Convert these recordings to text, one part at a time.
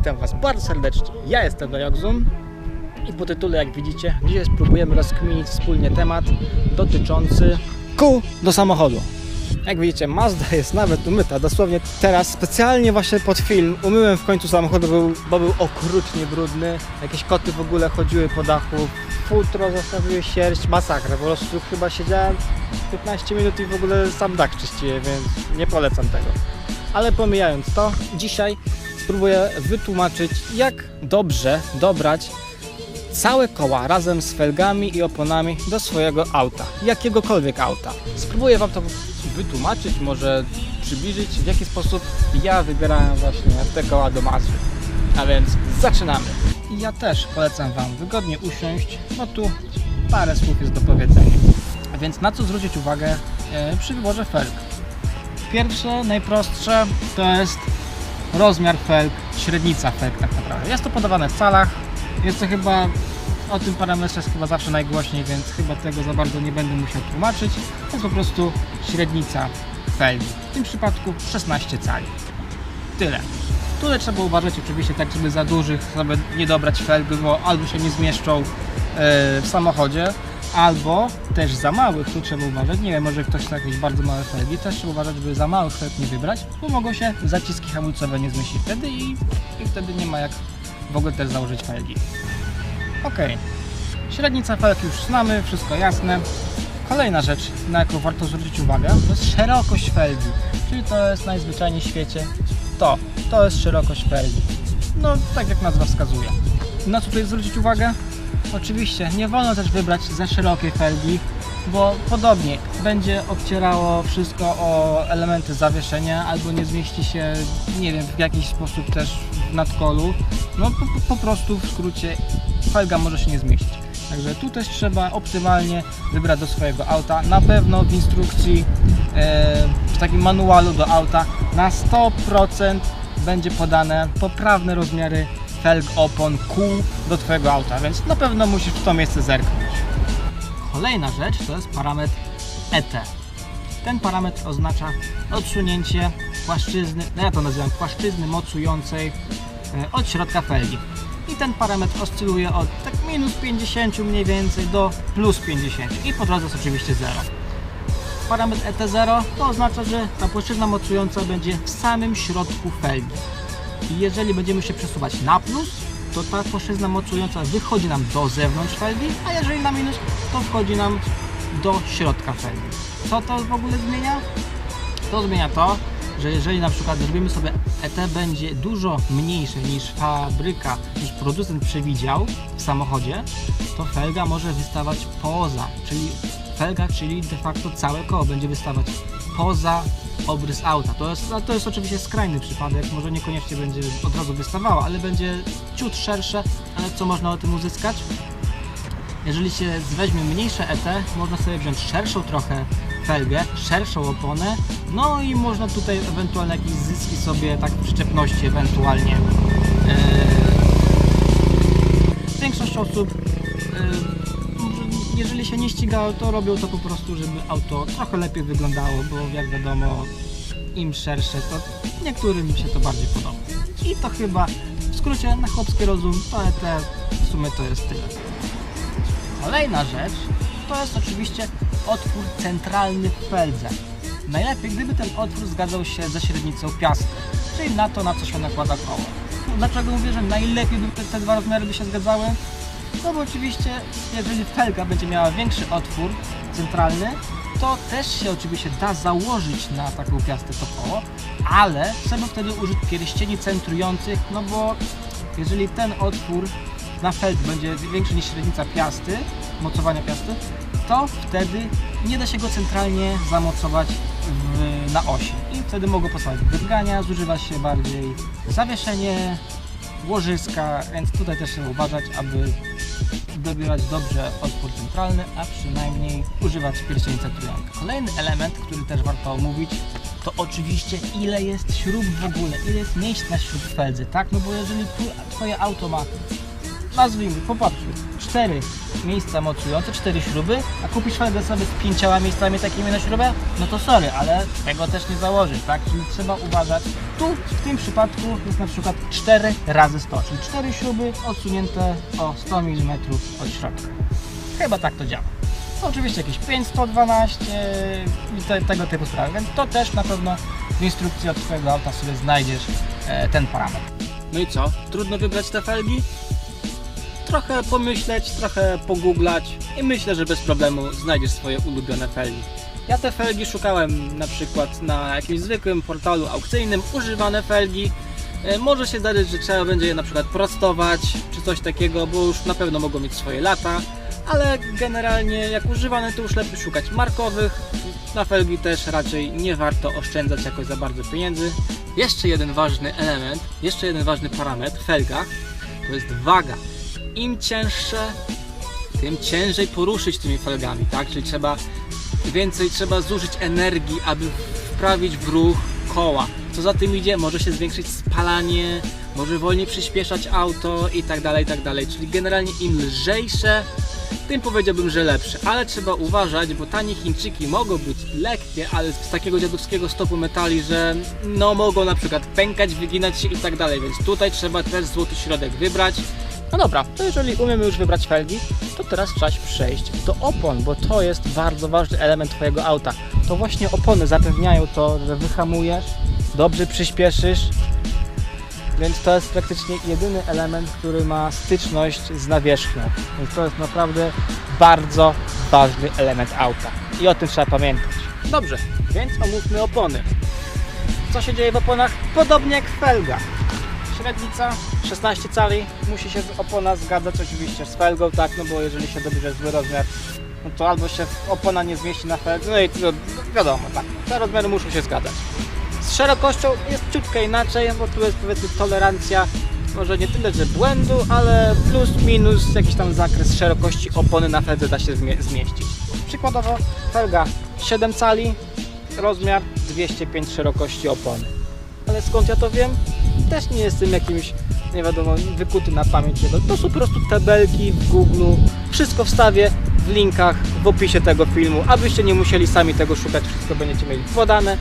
witam Was bardzo serdecznie. Ja jestem Dojok Zoom i po tytule, jak widzicie, dzisiaj spróbujemy rozkminić wspólnie temat dotyczący kół do samochodu. Jak widzicie, Mazda jest nawet umyta. Dosłownie teraz specjalnie właśnie pod film umyłem w końcu samochód, bo był, bo był okrutnie brudny. Jakieś koty w ogóle chodziły po dachu. Futro zostawiły sierść, masakra. Po prostu chyba siedziałem 15 minut i w ogóle sam dach czyściłem, więc nie polecam tego. Ale pomijając to, dzisiaj spróbuję wytłumaczyć, jak dobrze dobrać całe koła razem z felgami i oponami do swojego auta, jakiegokolwiek auta. Spróbuję Wam to wytłumaczyć, może przybliżyć, w jaki sposób ja wybierałem właśnie te koła do Mazdy. A więc zaczynamy. I ja też polecam Wam wygodnie usiąść, bo tu parę słów jest do powiedzenia. A więc na co zwrócić uwagę e, przy wyborze felg? Pierwsze, najprostsze to jest rozmiar felg, średnica felg tak naprawdę. Jest to podawane w calach, jest to chyba, o tym parametrze jest chyba zawsze najgłośniej, więc chyba tego za bardzo nie będę musiał tłumaczyć. To jest po prostu średnica felgi. W tym przypadku 16 cali. Tyle. Tutaj trzeba uważać oczywiście tak, żeby za dużych sobie nie dobrać felg, bo albo się nie zmieszczą e, w samochodzie, albo też za małych, tu trzeba uważać. Nie wiem, może ktoś chce jakieś bardzo małe felgi, też trzeba uważać, żeby za małych felg nie wybrać, bo mogą się zaciski hamulcowe nie zmieścić wtedy i, i wtedy nie ma jak w ogóle też założyć felgi. Ok, średnica felg już znamy, wszystko jasne. Kolejna rzecz, na jaką warto zwrócić uwagę, to jest szerokość felgi, czyli to jest najzwyczajniej w świecie to, to jest szerokość felgi. No, tak jak nazwa wskazuje. Na co tutaj zwrócić uwagę? Oczywiście nie wolno też wybrać za szerokie felgi, bo podobnie będzie obcierało wszystko o elementy zawieszenia albo nie zmieści się, nie wiem, w jakiś sposób też w nadkolu. No po, po prostu w skrócie felga może się nie zmieścić. Także tu też trzeba optymalnie wybrać do swojego auta. Na pewno w instrukcji, e, w takim manualu do auta na 100% będzie podane poprawne rozmiary felg, opon, kół do Twojego auta, więc na pewno musisz w to miejsce zerknąć. Kolejna rzecz to jest parametr ET. Ten parametr oznacza odsunięcie płaszczyzny, no ja to nazywam płaszczyzny mocującej e, od środka felgi. I ten parametr oscyluje od tak minus 50 mniej więcej do plus 50 i po drodze jest oczywiście 0. Parametr ET0 to oznacza, że ta płaszczyzna mocująca będzie w samym środku felgi. I jeżeli będziemy się przesuwać na plus, to ta płaszczyzna mocująca wychodzi nam do zewnątrz felgi, a jeżeli na minus, to wchodzi nam do środka felgi. Co to w ogóle zmienia? To zmienia to, że jeżeli na przykład zrobimy sobie ET będzie dużo mniejsze niż fabryka, niż producent przewidział w samochodzie, to felga może wystawać poza, czyli felga, czyli de facto całe koło będzie wystawać poza obrys auta. To jest, no to jest oczywiście skrajny przypadek, może niekoniecznie będzie od razu wystawała, ale będzie ciut szersze, ale co można o tym uzyskać? Jeżeli się weźmie mniejsze ET, można sobie wziąć szerszą trochę felgę, szerszą oponę, no i można tutaj ewentualnie jakieś zyski sobie tak w przyczepności ewentualnie. Yy, większość osób, yy, jeżeli się nie ścigało, to robią to po prostu, żeby auto trochę lepiej wyglądało, bo jak wiadomo, im szersze, to niektórym się to bardziej podoba. I to chyba w skrócie na chłopski rozum, to ET w sumie to jest tyle. Kolejna rzecz to jest oczywiście otwór centralny w feldze. Najlepiej gdyby ten otwór zgadzał się ze średnicą piasty, czyli na to, na co się nakłada koło. Dlaczego mówię, że najlepiej by te dwa rozmiary by się zgadzały? No bo oczywiście, jeżeli felga będzie miała większy otwór centralny, to też się oczywiście da założyć na taką piastę to koło, ale trzeba wtedy użyć pierścieni centrujących, no bo jeżeli ten otwór na felt będzie większy niż średnica piasty, mocowania piasty, to wtedy nie da się go centralnie zamocować w, na osi. I wtedy mogą powstawać drgania, zużywa się bardziej zawieszenie, łożyska, więc tutaj też trzeba uważać, aby dobierać dobrze otwór centralny, a przynajmniej używać pierścieni centrujących. Kolejny element, który też warto omówić, to oczywiście ile jest śrub w ogóle, ile jest miejsc na śrub w feldze, tak? No bo jeżeli Twoje auto ma nazwijmy, popatrzmy, cztery miejsca mocujące, cztery śruby, a kupisz felgę sobie z pięcioma miejscami takimi na śrubę, no to sorry, ale tego też nie założysz, tak? Czyli trzeba uważać. Tu w tym przypadku jest na przykład 4 razy 100, czyli 4 śruby odsunięte o 100 mm od środka. Chyba tak to działa. Oczywiście jakieś 5, 112 i te, tego typu sprawy, więc to też na pewno w instrukcji od Twojego auta sobie znajdziesz e, ten parametr. No i co? Trudno wybrać te felgi? Trochę pomyśleć, trochę pogooglać i myślę, że bez problemu znajdziesz swoje ulubione felgi. Ja te felgi szukałem na przykład na jakimś zwykłym portalu aukcyjnym, używane felgi. E, Może się zdarzyć, że trzeba będzie je na przykład prostować czy coś takiego, bo już na pewno mogą mieć swoje lata, ale generalnie jak używane to już lepiej szukać markowych. Na felgi też raczej nie warto oszczędzać jakoś za bardzo pieniędzy. Jeszcze jeden ważny element, jeszcze jeden ważny parametr w felgach to jest waga. Im cięższe, tym ciężej poruszyć tymi felgami, tak? Czyli trzeba więcej trzeba zużyć energii, aby wprawić w ruch koła. Co za tym idzie, może się zwiększyć spalanie, może wolniej przyspieszać auto i tak dalej, i tak dalej. Czyli generalnie im lżejsze, tym powiedziałbym, że lepsze. Ale trzeba uważać, bo tanie Chińczyki mogą być lekkie, ale z takiego dziadowskiego stopu metali, że no mogą na przykład pękać, wyginać się i tak dalej. Więc tutaj trzeba też złoty środek wybrać. No dobra, to jeżeli umiemy już wybrać felgi, to teraz czas przejść do opon, bo to jest bardzo ważny element Twojego auta. To właśnie opony zapewniają to, że wyhamujesz, dobrze przyspieszysz, więc to jest praktycznie jedyny element, który ma styczność z nawierzchnią. Więc to jest naprawdę bardzo ważny element auta. I o tym trzeba pamiętać. Dobrze, więc omówmy opony. Co się dzieje w oponach? Podobnie jak w felgach. Średnica 16 cali, musi się opona zgadzać oczywiście z felgą, tak, no bo jeżeli się dobierze zły rozmiar, no to albo się opona nie zmieści na felgę, no i to wiadomo, tak, te rozmiary muszą się zgadzać. Z szerokością jest ciutkę inaczej, bo tu jest powiedzmy tolerancja, może nie tyle, że błędu, ale plus minus jakiś tam zakres szerokości opony na feldze da się zmie- zmieścić. Przykładowo felga 7 cali, rozmiar 205 szerokości opony. Ale skąd ja to wiem? Też nie jestem jakimś, nie wiadomo, wykuty na pamięć. To są po prostu tabelki w Google. Wszystko wstawię w linkach w opisie tego filmu, abyście nie musieli sami tego szukać. Wszystko będziecie mieli podane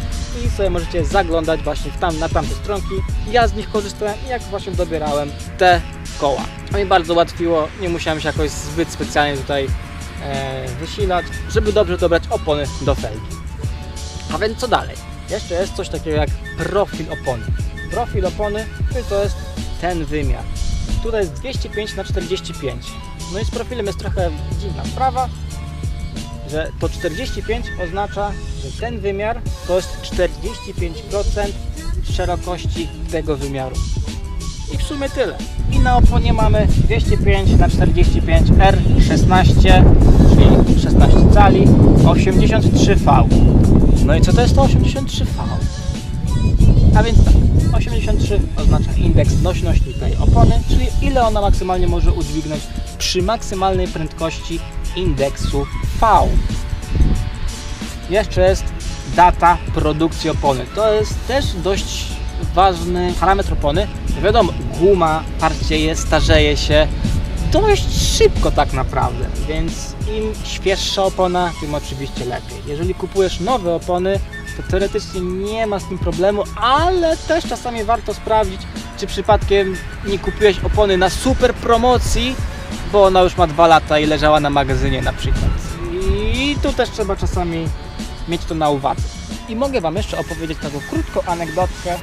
i sobie możecie zaglądać właśnie w tam, na tamte stronki. Ja z nich korzystałem i jak właśnie dobierałem te koła. No i bardzo ułatwiło, nie musiałem się jakoś zbyt specjalnie tutaj e, wysilać, żeby dobrze dobrać opony do felgi. A więc co dalej? Jeszcze jest coś takiego jak profil opony. Profil opony czyli to jest ten wymiar. Tutaj jest 205 na 45. No i z profilem jest trochę dziwna sprawa, że to 45 oznacza, że ten wymiar to jest 45% szerokości tego wymiaru. I w sumie tyle. I na oponie mamy 205 na 45 R16, czyli 16 cali, 83V. No i co to jest to 83V? A więc tak, 83 oznacza indeks nośności tej opony, czyli ile ona maksymalnie może udźwignąć przy maksymalnej prędkości indeksu V. Jeszcze jest data produkcji opony. To jest też dość ważny parametr opony. Wiadomo, guma parcieje, starzeje się dość szybko tak naprawdę, więc im świeższa opona, tym oczywiście lepiej. Jeżeli kupujesz nowe opony, teoretycznie nie ma z tym problemu, ale też czasami warto sprawdzić, czy przypadkiem nie kupiłeś opony na super promocji, bo ona już ma dwa lata i leżała na magazynie na przykład. I tu też trzeba czasami mieć to na uwadze. I mogę Wam jeszcze opowiedzieć taką krótką anegdotkę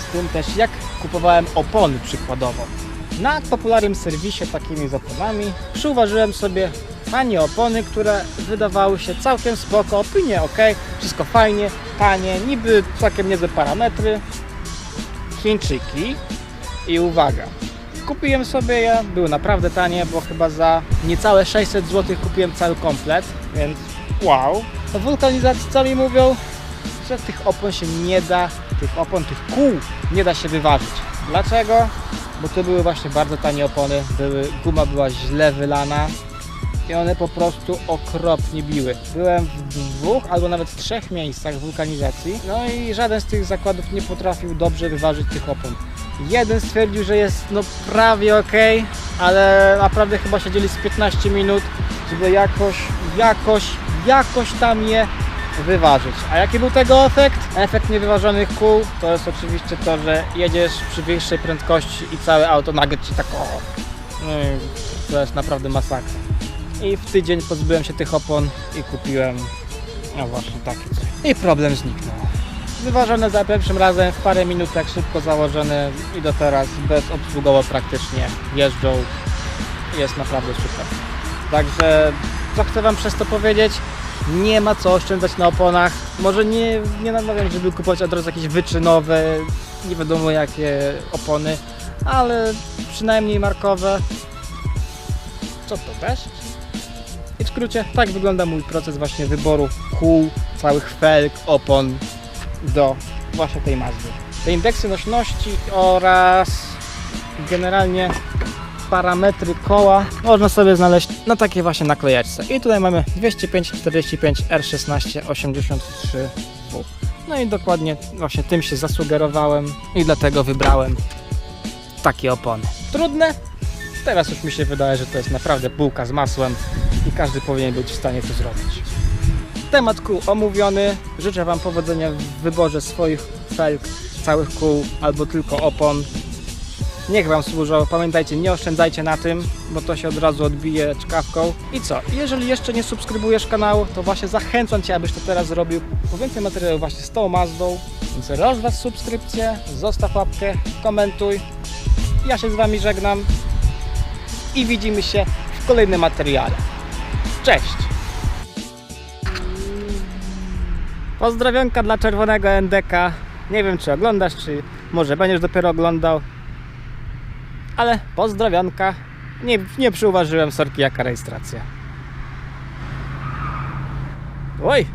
z tym też, jak kupowałem opony przykładowo. Na popularnym serwisie takimi z oponami przyuważyłem sobie tanie opony, które wydawały się całkiem spoko, opinie ok, wszystko fajnie, tanie, niby całkiem niezłe parametry. Chińczyki i uwaga, kupiłem sobie je, były naprawdę tanie, bo chyba za niecałe 600 zł kupiłem cały komplet, więc wow. Wulkanizacji co mi mówią? Że tych opon się nie da, tych opon, tych kół nie da się wyważyć. Dlaczego? Bo to były właśnie bardzo tanie opony, były, guma była źle wylana i one po prostu okropnie biły. Byłem w dwóch albo nawet trzech miejscach wulkanizacji, no i żaden z tych zakładów nie potrafił dobrze wyważyć tych opon. Jeden stwierdził, że jest no prawie ok, ale naprawdę chyba siedzieli z 15 minut, żeby jakoś, jakoś, jakoś tam je wyważyć. A jaki był tego efekt? Efekt niewyważonych kół to jest oczywiście to, że jedziesz przy większej prędkości i całe auto nagle ci tak o, no i to jest naprawdę masakra. I w tydzień pozbyłem się tych opon i kupiłem no właśnie takie. I problem zniknął. Wyważone za pierwszym razem w parę minut, tak szybko założone i do teraz bezobsługowo praktycznie jeżdżą. Jest naprawdę super. Także co chcę Wam przez to powiedzieć? Nie ma co oszczędzać na oponach. Może nie, nie namawiam, żeby kupować od razu jakieś wyczynowe, nie wiadomo jakie opony, ale przynajmniej markowe. Co to deszcz? I w skrócie, tak wygląda mój proces właśnie wyboru kół, całych felg, opon do właśnie tej Mazdy. Te indeksy nośności oraz generalnie parametry koła można sobie znaleźć na takiej właśnie naklejeczce. I tutaj mamy 205 45 R16 83W. No i dokładnie właśnie tym się zasugerowałem i dlatego wybrałem takie opony. Trudne? Teraz już mi się wydaje, że to jest naprawdę bułka z masłem i każdy powinien być w stanie to zrobić. Temat kół omówiony. Życzę Wam powodzenia w wyborze swoich felg, całych kół albo tylko opon. Niech Wam służą. Pamiętajcie, nie oszczędzajcie na tym, bo to się od razu odbije czkawką. I co? Jeżeli jeszcze nie subskrybujesz kanału, to właśnie zachęcam Cię, abyś to teraz zrobił. Po więcej materiałów właśnie z tą Mazdą. Więc rozważ subskrypcję, zostaw łapkę, komentuj. Ja się z Wami żegnam i widzimy się w kolejnym materiale. Cześć! Pozdrowionka dla czerwonego NDK. Nie wiem czy oglądasz, czy może będziesz dopiero oglądał. Ale pozdrowionka. Nie, nie przyuważyłem sorki jaka rejestracja. Oj,